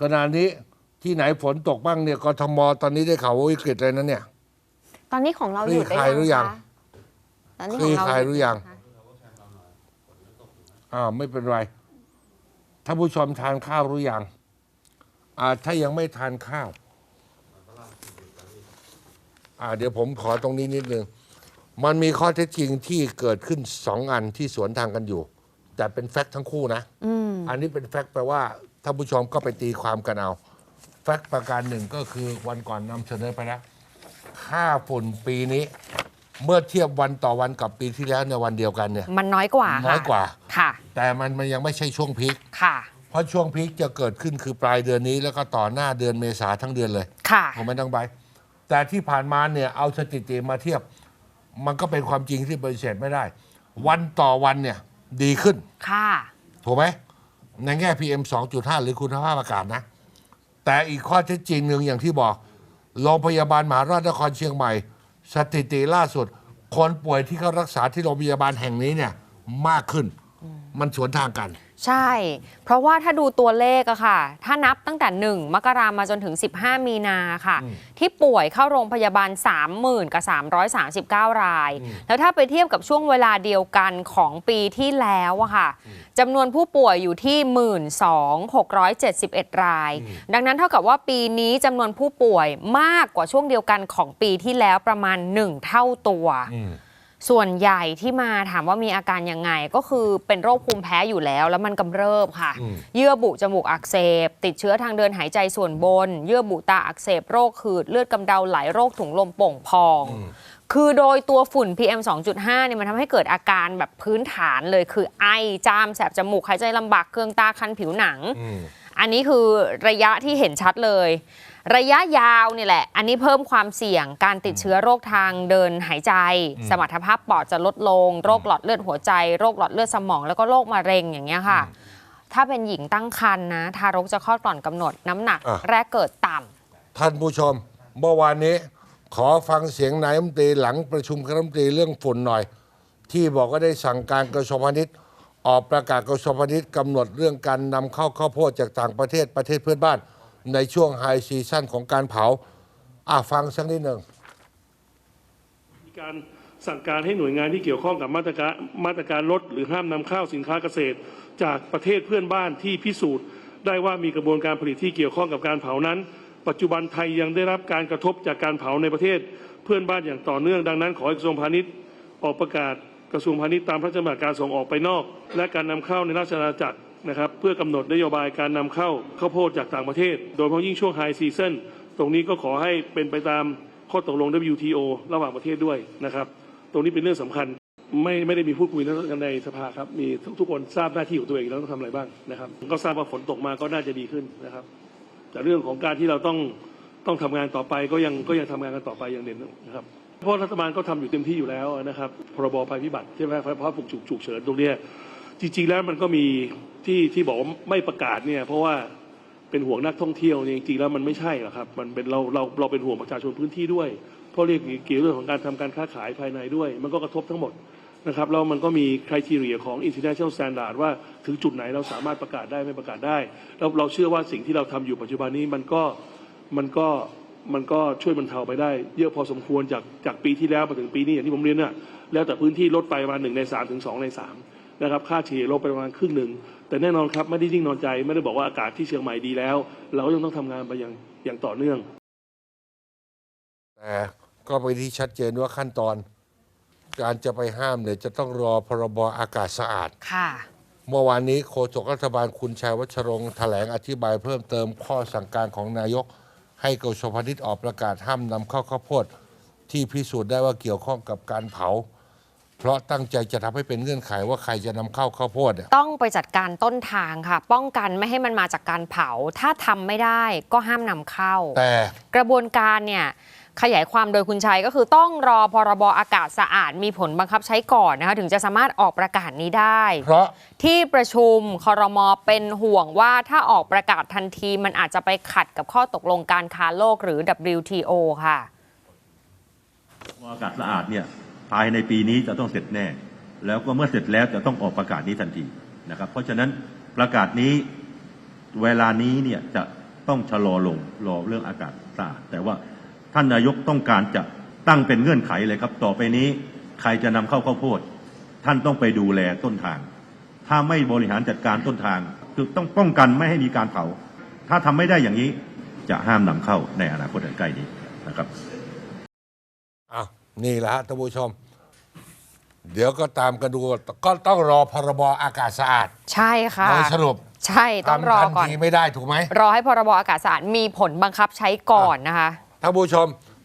ขณะนี้ที่ไหนฝนตกบ้างเนี่ยกทมตอนนี้ได้ข่าวว่าวิกฤตเลยนะเนี่ย ตอนนี้ของเราคลี่หยุดได้คลายหรือยัยังงคะตอนนี้คลี่ของเราคลายหรือยังคะอ่าวไม่เป็นไรท่านผู้ชมทานข้าวหรือยังอ่าถ้ายังไม่ทานข้าวอ่าเดี๋ยวผมขอตรงนี้นิดนึง มันมีข้อเท็จจริงที่เกิดขึ้นสองอันที่สวนทางกันอยู่ แต่เป็นแฟกต์ทั้งคู่นะ อืมอันนี้เป็นแฟกต์แปลว่า ท่านผู้ชมก็ไปตีความกันเอา แฟกต์ประการหนึ่งก็คือวันก่อนนำเสนอไปแล้วค่าฝุ่นปีนี้ เมื่อเทียบวันต่อวันกับปีที่แล้วในวันเดียวกันเนี่ย มันน้อยกว่าน้อยค่ะกว่า ค่ะ แต่มันมันยังไม่ใช่ช่วงพีคค่ะ เพราะช่วงพีคจะเกิดขึ้นคือปลายเดือนนี้ แล้วก็ต่อหน้าเดือนเมษาทั้งเดือนเลยค่ะผมไม่ต้องไป แต่ที่ผ่านมาเนี่ยเอาสถิติมาเทียบ มันก็เป็นความจริงที่ปฏิเสธไม่ได้ วันต่อวันเนี่ยดีขึ้น ค่ะ ถูกไหม ในแง่ PM 2.5 หรือคุณภาพอากาศนะ แต่อีกข้อเท็จจริงหนึ่งอย่างที่บอก โรงพยาบาลมหาราชนครเชียงใหม่ สถิติล่าสุด คนป่วยที่เขารักษาที่โรงพยาบาลแห่งนี้เนี่ยมากขึ้น มันสวนทางกัน ใช่ เพราะว่าถ้าดูตัวเลขอะค่ะ ถ้านับตั้งแต่ 1 มกรามาจนถึง 15 มีนาค่ะ ที่ป่วยเข้าโรงพยาบาล 30,000 กับ 339 ราย แล้วถ้าไปเทียบกับช่วงเวลาเดียวกันของปีที่แล้วอะค่ะจำนวนผู้ป่วยอยู่ที่ 12,671 ราย ดังนั้นเท่ากับว่าปีนี้จำนวนผู้ป่วยมากกว่าช่วงเดียวกันของปีที่แล้วประมาณ 1 เท่าตัวอืม ส่วนใหญ่ที่มาถามว่ามีอาการยังไง ก็คือเป็นโรคภูมิแพ้อยู่แล้ว แล้วมันกำเริบค่ะอืมเยื่อบุจมูกอักเสบ ติดเชื้อทางเดินหายใจส่วนบน เยื่อบุตาอักเสบโรคหืดเลือดกำเดาไหลโรคถุงลมโป่งพอง คือโดยตัวฝุ่น PM 2.5เนี่ยมันทำให้เกิดอาการแบบพื้นฐานเลยคือไอจามแสบจมูกหายใจลำบากเคืองตาคันผิวหนังอืมอันนี้คือระยะที่เห็นชัดเลย ระยะยาวนี่แหละ อันนี้เพิ่มความเสี่ยงการติดเชื้อโรคทางเดินหายใจ สมรรถภาพปอดจะลดลง โรคหลอดเลือดหัวใจ โรคหลอดเลือดสมอง แล้วก็โรคมะเร็งอย่างเงี้ยค่ะ ถ้าเป็นหญิงตั้งครรภ์นะ ทารกจะคลอดก่อนกำหนด น้ำหนักอะ แรกเกิดต่ำท่านผู้ชม เมื่อวานนี้ ขอฟังเสียงนายรัฐมนตรีหลังประชุมคณะรัฐมนตรีเรื่องฝุ่นหน่อย ที่บอกว่าได้สั่งการกระทรวงพาณิชย์ออกประกาศกระทรวงพาณิชย์กำหนดเรื่องการนำเข้าข้าวโพดจากต่างประเทศประเทศเพื่อนบ้าน ในช่วงไฮซีซั่นของการเผาอะฟังสักนิดหนึ่งมีการสั่งการให้หน่วยงานที่เกี่ยวข้องกับมาตรการมาตรการลดหรือห้ามนำเข้าสินค้าเกษตร จากประเทศเพื่อนบ้านที่พิสูจน์ได้ว่ามีกระบวนการผลิตที่เกี่ยวข้องกับการเผานั้น ปัจจุบันไทยยังได้รับการกระทบจากการเผาในประเทศเพื่อนบ้านอย่างต่อเนื่องดังนั้น ขอกระทรวงพาณิชย์ออกประกาศกระทรวงพาณิชย์ตามพระราชบัญญัติการส่งออกไปนอก และการนำเข้าในราชอาณาจักร นะครับเพื่อกำหนดนโยบายการนำเข้าข้าวโพดจากต่างประเทศ โดยเฉพาะยิ่งช่วงไฮซีซันตรงนี้ก็ขอให้เป็นไปตามข้อตกลง WTO ระหว่างประเทศด้วยนะครับ ตรงนี้เป็นเรื่องสำคัญไม่ไม่ได้มีพูดคุยกันในสภาครับ มีทุกทุกคนทราบหน้าที่ของตัวเองแล้วต้องทำอะไรบ้างนะครับ ก็ทราบว่าฝนตกมาก็น่าจะดีขึ้นนะครับ แต่เรื่องของการที่เราต้องต้องทำงานต่อไปก็ยังก็ยังทำงานกันต่อไปอย่างเด่นนะครับเพราะรัฐบาลก็ทำอยู่เต็มที่อยู่แล้วนะครับพรบภัยพิบัติใช่ไหมเพราะผูกฉุกเฉินตรงนี้ จริง ๆ แล้วมันก็มีที่ที่บอกว่าไม่ประกาศเนี่ย เพราะว่าเป็นห่วงนักท่องเที่ยวเนี่ยจริงๆแล้วมันไม่ใช่หรอกครับ มันเป็นเราเราเราเป็นห่วงประชาชนพื้นที่ด้วย เพราะเรียกเกี่ยวเรื่องของการทำการค้าขายภายในด้วย มันก็กระทบทั้งหมดนะครับแล้วมันก็มีคุณทีเรียของ international standard ว่าถึงจุดไหนเราสามารถประกาศได้ไม่ประกาศได้แล้วเราเชื่อว่าสิ่งที่เราทำอยู่ปัจจุบันนี้มันก็มันก็มันก็ช่วยบรรเทาไปได้ เยอะพอสมควรจากจากปีที่แล้วมาถึงปีนี้อย่างที่ผมเรียนน่ะแล้วแต่พื้นที่ลดไปประมาณหนึ่งในสามถึงสองในสาม นะครับค่าเฉลี่ยลดไปประมาณครึ่งหนึ่ง แต่แน่นอนครับไม่ได้ยิ่งนอนใจ ไม่ได้บอกว่าอากาศที่เชียงใหม่ดีแล้ว เราก็ยังต้องทำงานไปอย่างอย่างต่อเนื่อง แต่ก็ไปนที่ชัดเจนว่าขั้นตอน การจะไปห้ามเนี่ยจะต้องรอพรบอากาศสะอาด ค่ะ เมื่อวานนี้โฆษกรัฐบาลคุณชัยวัชรงค์แถลงอธิบายเพิ่มเติมข้อสั่งการของนายก ให้กระทรวงพาณิชย์ออกประกาศห้ามนำเข้าข้าวโพดที่พิสูจน์ได้ว่าเกี่ยวข้องกับการเผา เพราะตั้งใจจะทำให้เป็นเงื่อนไขว่าใครจะนำเข้าข้าวโพดเนี่ยต้องไปจัดการต้นทางค่ะ ป้องกันไม่ให้มันมาจากการเผา ถ้าทำไม่ได้ก็ห้ามนำเข้า แต่กระบวนการเนี่ยขยายความโดยคุณชัยก็คือต้องรอพรบอากาศสะอาดมีผลบังคับใช้ก่อนนะคะถึงจะสามารถออกประกาศนี้ได้ เพราะที่ประชุมคอรมอเป็นห่วงว่าถ้าออกประกาศทันที มันอาจจะไปขัดกับข้อตกลงการค้าโลกหรือ WTO ค่ะอากาศสะอาดเนี่ยภายในปีนี้จะต้องเสร็จแน่ แล้วก็เมื่อเสร็จแล้วจะต้องออกประกาศนี้ทันทีนะครับ เพราะฉะนั้นประกาศนี้เวลานี้เนี่ยจะต้องชะลอลงรอเรื่องอากาศสะอาดแต่ว่าท่านนายกต้องการจะตั้งเป็นเงื่อนไขเลยครับ ต่อไปนี้ใครจะนำเข้าข้าวโพด ท่านต้องไปดูแลต้นทาง ถ้าไม่บริหารจัดการต้นทางคือต้องป้องกันไม่ให้มีการเผา ถ้าทำไม่ได้อย่างนี้จะห้ามนำเข้าในอนาคตอันใกล้นี้นะครับอ้าวนี่แหละฮะท่านผู้ชม เดี๋ยวก็ตามกันดูก็ต้องรอพรบอากาศสะอาดใช่ค่ะ โดยสรุปใช่ต้องรอทำทันก่อน ทีไม่ได้ถูกไหม รอให้พรบอากาศสะอาดมีผลบังคับใช้ก่อนนะคะ ท่านผู้ชม